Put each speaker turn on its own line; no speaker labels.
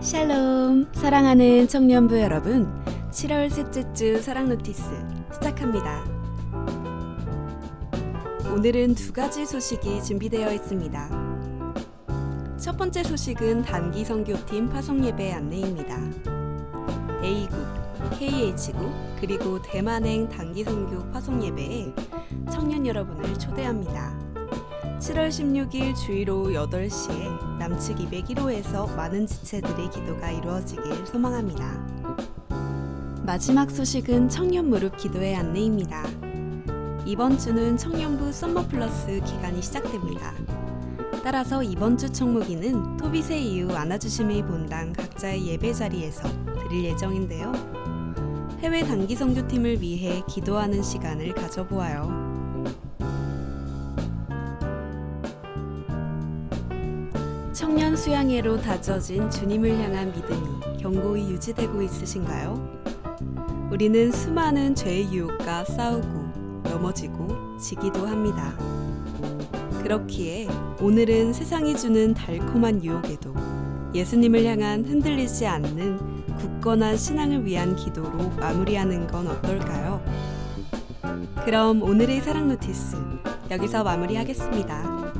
샬롬. 사랑하는 청년부 여러분 7월 셋째 주 사랑 노티스 시작합니다. 오늘은 두 가지 소식이 준비되어 있습니다. 첫 번째 소식은 단기 선교팀 파송 예배 안내입니다. A국, KH국 그리고 대만행 단기 선교 파송 예배에 청년 여러분을 초대합니다 7월 16일 주일 오후 8시에 남측 201호에서 많은 지체들의 기도가 이루어지길 소망합니다. 마지막 소식은 청년 무릎 기도의 안내입니다. 이번 주는 청년부 썸머 플러스 기간이 시작됩니다. 따라서 이번 주 청무기는 토비세 이후 안아주심의 본당 각자의 예배 자리에서 드릴 예정인데요. 해외 단기 선교팀을 위해 기도하는 시간을 가져보아요. 청년 수양회로 다져진 주님을 향한 믿음이 견고히 유지되고 있으신가요? 우리는 수많은 죄의 유혹과 싸우고 넘어지고 지기도 합니다. 그렇기에 오늘은 세상이 주는 달콤한 유혹에도 예수님을 향한 흔들리지 않는 굳건한 신앙을 위한 기도로 마무리하는 건 어떨까요? 그럼 오늘의 사랑 노티스 여기서 마무리하겠습니다.